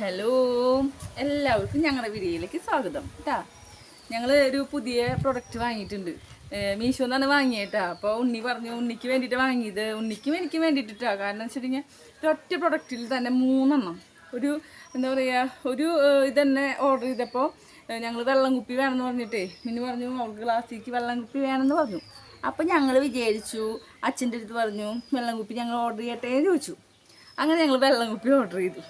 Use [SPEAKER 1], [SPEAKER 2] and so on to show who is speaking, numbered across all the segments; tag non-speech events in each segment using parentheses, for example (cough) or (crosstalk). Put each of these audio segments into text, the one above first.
[SPEAKER 1] Hello എല്ലാവർക്കും ഞങ്ങളുടെ വീഡിയോയിലേക്ക് സ്വാഗതം കേട്ടാ ഞങ്ങൾ ഒരു പുതിയ പ്രൊഡക്റ്റ് വാങ്ങിയിട്ടുണ്ട്. മീഷോ എന്നാണ് വാങ്ങിയേട്ടാ. അപ്പോൾ ഉണ്ണി പറഞ്ഞു ഉണ്ണിക്ക് വേണ്ടിയിട്ട് വാങ്ങിയത്. ഉണ്ണിക്കും എനിക്ക് വേണ്ടിയിട്ടാ കാരണം എന്ന് വെച്ചിട്ടുണ്ടെങ്കിൽ ഒറ്റ പ്രൊഡക്റ്റിൽ തന്നെ മൂന്നെണ്ണം. ഒരു എന്താ പറയുക ഒരു ഇതന്നെ ഓർഡർ ചെയ്തപ്പോൾ ഞങ്ങൾ വെള്ളം കുപ്പി വേണമെന്ന് പറഞ്ഞിട്ടേ മിന്നു പറഞ്ഞു അവൾക്ക് ഗ്ലാസ്സിലേക്ക് വെള്ളം കുപ്പി വേണമെന്ന് പറഞ്ഞു. അപ്പോൾ ഞങ്ങൾ വിചാരിച്ചു അച്ഛന്റെ അടുത്ത് പറഞ്ഞു വെള്ളം കുപ്പി ഞങ്ങൾ ഓർഡർ ചെയ്യട്ടെ? എന്ന് ചോദിച്ചു. അങ്ങനെ ഞങ്ങൾ വെള്ളം കുപ്പി ഓർഡർ ചെയ്തു.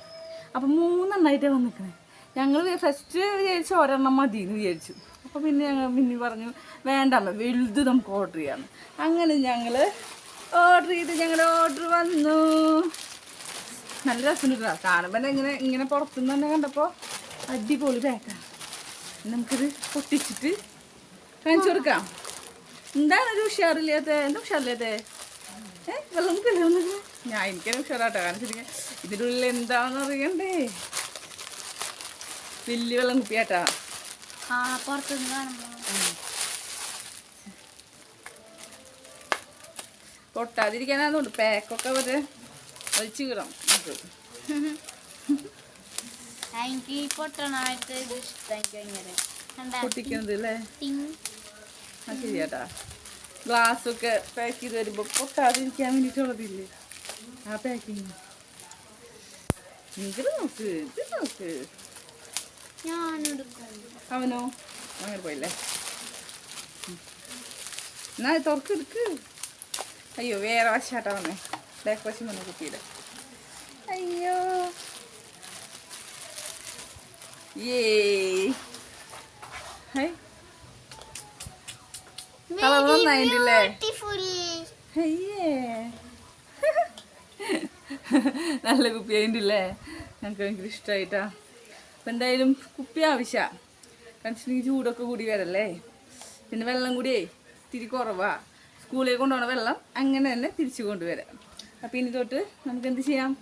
[SPEAKER 1] അപ്പം മൂന്നെണ്ണമായിട്ടാണ് വന്നിരിക്കണേ ഞങ്ങൾ ഫസ്റ്റ് വിചാരിച്ചു ഒരെണ്ണം മതി എന്ന് വിചാരിച്ചു. അപ്പോൾ പിന്നെ ഞങ്ങൾ പിന്നെ പറഞ്ഞു വേണ്ട അമ്മ വലുത് നമുക്ക് ഓർഡർ ചെയ്യാം അങ്ങനെ ഞങ്ങൾ ഓർഡർ ചെയ്ത് ഞങ്ങളുടെ ഓർഡർ വന്നു. നല്ല രസമുണ്ട് കാണുമ്പോൾ ഇങ്ങനെ ഇങ്ങനെ പുറത്തുനിന്ന് തന്നെ കണ്ടപ്പോൾ അടിപൊളി പാക്കാണ് നമുക്കിത് പൊട്ടിച്ചിട്ട് കാണിച്ചു കൊടുക്കാം. എന്താണ് ഒരു ഉഷാറില്ലാത്ത എന്താ ഉഷാറില്ലാത്ത? ഏ? വെള്ളം കിട്ടുന്നത് ഞാൻ എനിക്കൊരു ഉഷാറാട്ടോ കാരണം ശരിക്കും ഇതിന്റെ ഉള്ളിൽ എന്താണെന്ന് അറിയണ്ടേ? വലിയ വെള്ളം കുപ്പിയാട്ടാ പൊട്ടാതിരിക്കാനാന്നുണ്ട് പാക്കൊക്കെ ഒരു ഒരു കിടാം
[SPEAKER 2] എനിക്ക് ഈ പൊട്ടണമായിട്ട് ഇത് ഇഷ്ടം ഭയങ്കര. കണ്ടാ?
[SPEAKER 1] പൊട്ടിക്കുന്നത് അല്ലേ
[SPEAKER 2] ടിങ്.
[SPEAKER 1] ആ ശരിയാട്ടാ. ഗ്ലാസ്സൊക്കെ പാക്ക് ചെയ്ത് വരുമ്പോൾ പൊട്ടാതിരിക്കാൻ വേണ്ടിയിട്ടുള്ളതില്ലേ? ആ പാക്കിങ് ഇത് നോക്ക് ഇത് നോക്ക് അവനോ അങ്ങനെ പോയില്ലേ. എന്നാ തുറക്ക് എടുക്ക് അയ്യോ വേറെ വശാട്ടാ വന്നേ വശം വന്നു കുട്ടിയുടെ അയ്യോ ഏ കളർ നന്നായിട്ടില്ലേ. അയ്യേ (laughs) നല്ല കുപ്പി അതിന്റെ ഞങ്ങൾക്ക് ഭയങ്കര ഇഷ്ടമായിട്ടാ അപ്പം എന്തായാലും കുപ്പി ആവശ്യമാണ് കാരണം ചൂടൊക്കെ കൂടി വരല്ലേ? പിന്നെ വെള്ളം കൂടിയേ തിരി കുറവാ. സ്കൂളിൽ കൊണ്ടുപോകണ വെള്ളം അങ്ങനെ തന്നെ തിരിച്ചു കൊണ്ടുവരാം. അപ്പം ഇനി തൊട്ട് നമുക്ക് എന്ത് ചെയ്യാം?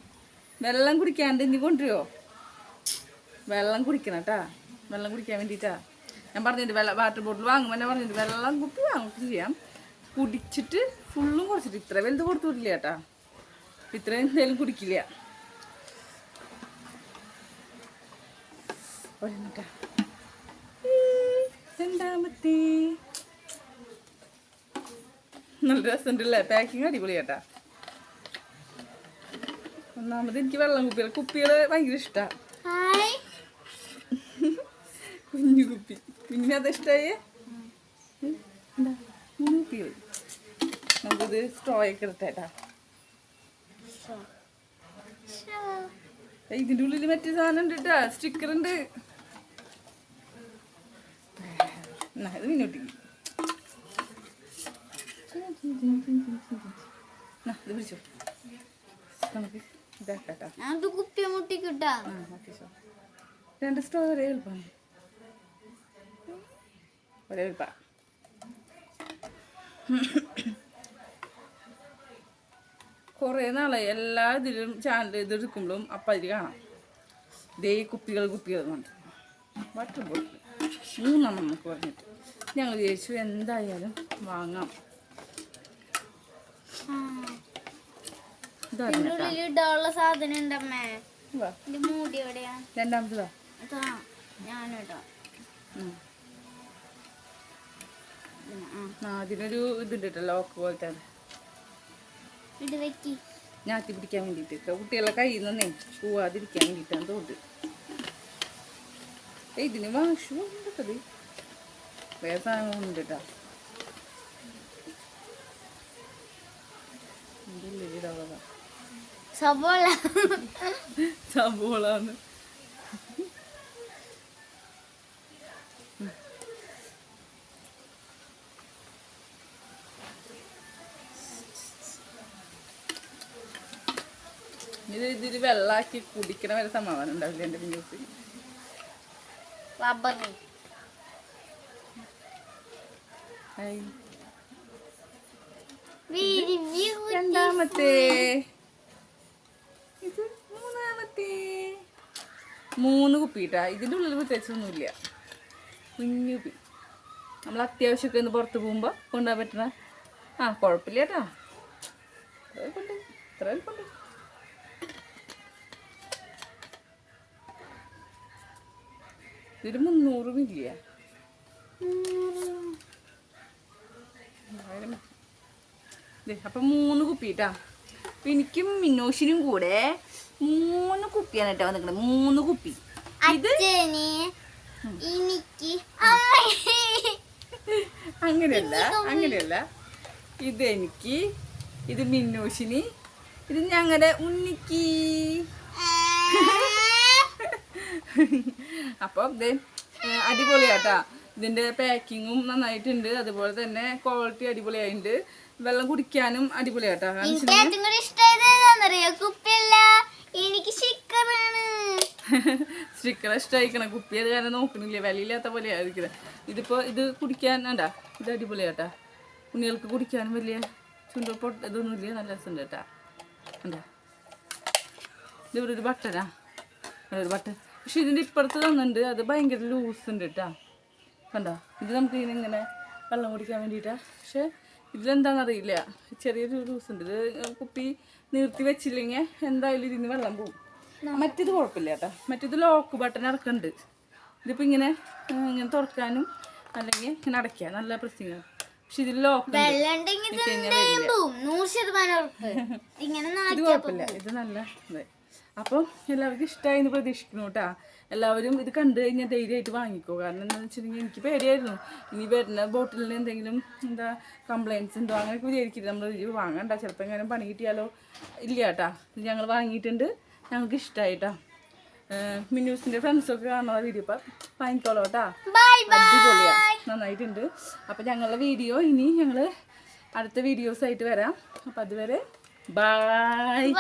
[SPEAKER 1] വെള്ളം കുടിക്കാണ്ട് ഇനി കൊണ്ടുവരുമോ വെള്ളം കുടിക്കണം കേട്ടാ വെള്ളം കുടിക്കാൻ വേണ്ടിയിട്ടാ ഞാൻ പറഞ്ഞിട്ട് വെള്ളം വാട്ടർ ബോട്ടിൽ വാങ്ങുമ്പോൾ ഞാൻ പറഞ്ഞിട്ട് വെള്ളം കുപ്പി വാങ്ങും. ചെയ്യാം. കുടിച്ചിട്ട് ഫുള്ളും കുറച്ചിട്ട് ഇത്ര വലുത് കൊടുത്തു വിടില്ല കേട്ടാ ഇത്ര എന്തായാലും കുടിക്കില്ല. രണ്ടാമത്തെ നല്ല രസമുണ്ടല്ലേ? പാക്കിങ് അടിപൊളി കേട്ടാ ഒന്നാമത് എനിക്ക് വെള്ളം കുപ്പികൾ. കുപ്പികൾ ഭയങ്കര ഇഷ്ടമാണ് (laughs) കുഞ്ഞു കുപ്പി. കുഞ്ഞിന് അത് ഇഷ്ടായി? മൂന്ന് കുപ്പികൾ. നമുക്കിത് സ്ട്രോ ഒക്കെ എടുത്തേട്ടാ ഇതിന്റെ ഉള്ളിൽ മറ്റേ സാധനം ഉണ്ട് കേട്ടാ സ്റ്റിക്കർ ഉണ്ട്. പിന്നോട്ടിക്ക് എന്നാ, ഇത് പിടിച്ചോ. നമുക്ക് ഇതാക്കാട്ടാ.
[SPEAKER 2] കുപ്പി മുട്ടിക്കിട്ടാ
[SPEAKER 1] രണ്ട് സ്ട്രോ ഒരേ എളുപ്പമാണ് ഒരേ എളുപ്പ കുറേ നാളായി. എല്ലാ ഇതിലും ചാനൽ ഇതെടുക്കുമ്പോഴും അപ്പം അതിൽ കാണാം. ദേ കുപ്പികൾ കുപ്പികൾ കൊണ്ട് വാട്ടർ ബോട്ടിൽ മൂന്നെണ്ണം നമുക്ക് പറഞ്ഞിട്ട്. ഞങ്ങൾ വിചാരിച്ചു എന്തായാലും വാങ്ങാം. രണ്ടാമത്തതാ. അതിനൊരു ഇതുണ്ട് ലോക്ക് പോലത്തെ ഞാത്തി പിടിക്കാൻ വേണ്ടിയിട്ട് കുട്ടികളെ കയ്യിൽ നിന്നേ പോവാതിരിക്കാൻ വേണ്ടിയിട്ടാണ് ഏയ് ഇതിന് വാഷു ഉണ്ടത് വേറെ സാധനങ്ങളുണ്ട് കേട്ടോ.
[SPEAKER 2] സബോള (laughs)
[SPEAKER 1] സംഭവങ്ങളാണ് ഇത് ഇതിൽ വെള്ളാക്കി കുടിക്കണ വരെ സമാധാനം ഉണ്ടാവില്ല എന്റെ
[SPEAKER 2] വീരി
[SPEAKER 1] രണ്ടാമത്തെ. ഇത് മൂന്നാമത്തെ. മൂന്ന് കുപ്പിട്ടാ ഇതിന്റെ ഉള്ളിൽ പ്രത്യേകിച്ചൊന്നുമില്ല. കുഞ്ഞു കുപ്പി. നമ്മൾ അത്യാവശ്യമൊക്കെ ഒന്ന് പുറത്ത് പോകുമ്പോൾ കൊണ്ടുപോകാൻ പറ്റണ ആ കുഴപ്പമില്ല കേട്ടോ. ഇത്ര ഇത്രയും ഇത്ര ഇതൊരു മുന്നൂറുമില്ല അപ്പം മൂന്ന് കുപ്പി കേട്ടാ അപ്പം എനിക്കും മിന്നോഷിനും കൂടെ മൂന്ന് കുപ്പിയാണ് കേട്ടോ വന്നിരിക്കുന്നത് മൂന്ന് കുപ്പി. ഇത്?
[SPEAKER 2] എനിക്ക്.
[SPEAKER 1] അങ്ങനെയല്ല അങ്ങനെയല്ല. ഇത് എനിക്ക് ഇത് മിന്നോഷിനി ഇത് ഞങ്ങളുടെ ഉണ്ണിക്ക്. (laughs) അപ്പം ഇത് അടിപൊളിയാട്ടാ. ഇതിന്റെ പാക്കിങ്ങും നന്നായിട്ടുണ്ട്. അതുപോലെ തന്നെ ക്വാളിറ്റി അടിപൊളിയായിട്ടുണ്ട് വെള്ളം കുടിക്കാനും അടിപൊളിയാട്ടാ.
[SPEAKER 2] എനിക്ക്
[SPEAKER 1] സ്റ്റിക്കർ ഇഷ്ടമായിക്കണ (laughs) കുപ്പി അത് കാരണം നോക്കണില്ലേ? വിലയില്ലാത്ത പോലെ ആയിരിക്കുന്നത് ഇതിപ്പോ ഇത് കുടിക്കാൻ വേണ്ട ഇത് അടിപൊളിയാട്ടാ. ഉണ്ണികൾക്ക് കുടിക്കാനും വലിയ ചുണ്ട പൊട്ട ഇതൊന്നും ഇല്ല. നല്ല രസമുണ്ട് കേട്ടാ. എന്താ ഇതിവിടെ ഒരു ബട്ടനാ ഇവിടെ ഒരു ബട്ടൺ പക്ഷെ ഇതിന്റെ ഇപ്പുറത്ത് തന്നിട്ടുണ്ട്. അത് ഭയങ്കര ലൂസ് ഉണ്ട് കേട്ടാ കണ്ടോ? ഇത് നമുക്ക് ഇതിന് ഇങ്ങനെ വെള്ളം കുടിക്കാൻ വേണ്ടിയിട്ടാ. പക്ഷെ ഇതിലെന്താണെന്നറിയില്ല ചെറിയൊരു ലൂസ് ഉണ്ട്. ഇത് കുപ്പി നിർത്തി വെച്ചില്ലെങ്കിൽ എന്തായാലും ഇതിന് വെള്ളം പോകും മറ്റേത് കുഴപ്പമില്ല കേട്ടോ മറ്റേത് ലോക്ക് ബട്ടൺ ഇറക്കുന്നുണ്ട്. ഇതിപ്പോൾ ഇങ്ങനെ ഇങ്ങനെ തുറക്കാനും അല്ലെങ്കിൽ ഇങ്ങനെ അടയ്ക്കുക നല്ല പ്രശ്നങ്ങൾ പക്ഷെ ഇതിൽ ലോക്ക്
[SPEAKER 2] ഇത് പോവും
[SPEAKER 1] കുഴപ്പമില്ല. ഇത് നല്ല ഇത്. അപ്പം എല്ലാവർക്കും ഇഷ്ടമായി എന്ന് പ്രതീക്ഷിക്കുന്നു കേട്ടോ. എല്ലാവരും ഇത് കണ്ടു കഴിഞ്ഞാൽ ധൈര്യമായിട്ട് വാങ്ങിക്കോ. കാരണം എന്താണെന്ന് വെച്ചിട്ടുണ്ടെങ്കിൽ എനിക്ക് പേടിയായിരുന്നു. ഇനി വരുന്ന ബോട്ടിലിന് എന്തെങ്കിലും എന്താ കംപ്ലയിൻസ് ഉണ്ടോ അങ്ങനെയൊക്കെ വിചാരിക്കില്ല നമ്മൾ ഇത് വാങ്ങണ്ട. ചിലപ്പോൾ എങ്ങനെ പണി കിട്ടിയാലോ? ഇല്ല കേട്ടാ. ഇത് ഞങ്ങൾ വാങ്ങിയിട്ടുണ്ട്. ഞങ്ങൾക്ക് ഇഷ്ടമായിട്ടാ മിന്നൂസിന്റെ ഫ്രണ്ട്സൊക്കെ കാണുന്ന വീഡിയോ ഇപ്പം വാങ്ങിക്കോളൂ കേട്ടാ. നന്നായിട്ടുണ്ട്. അപ്പം ഞങ്ങളുടെ വീഡിയോ ഇനി ഞങ്ങൾ അടുത്ത വീഡിയോസായിട്ട് വരാം. അപ്പം അതുവരെ
[SPEAKER 2] ബായ്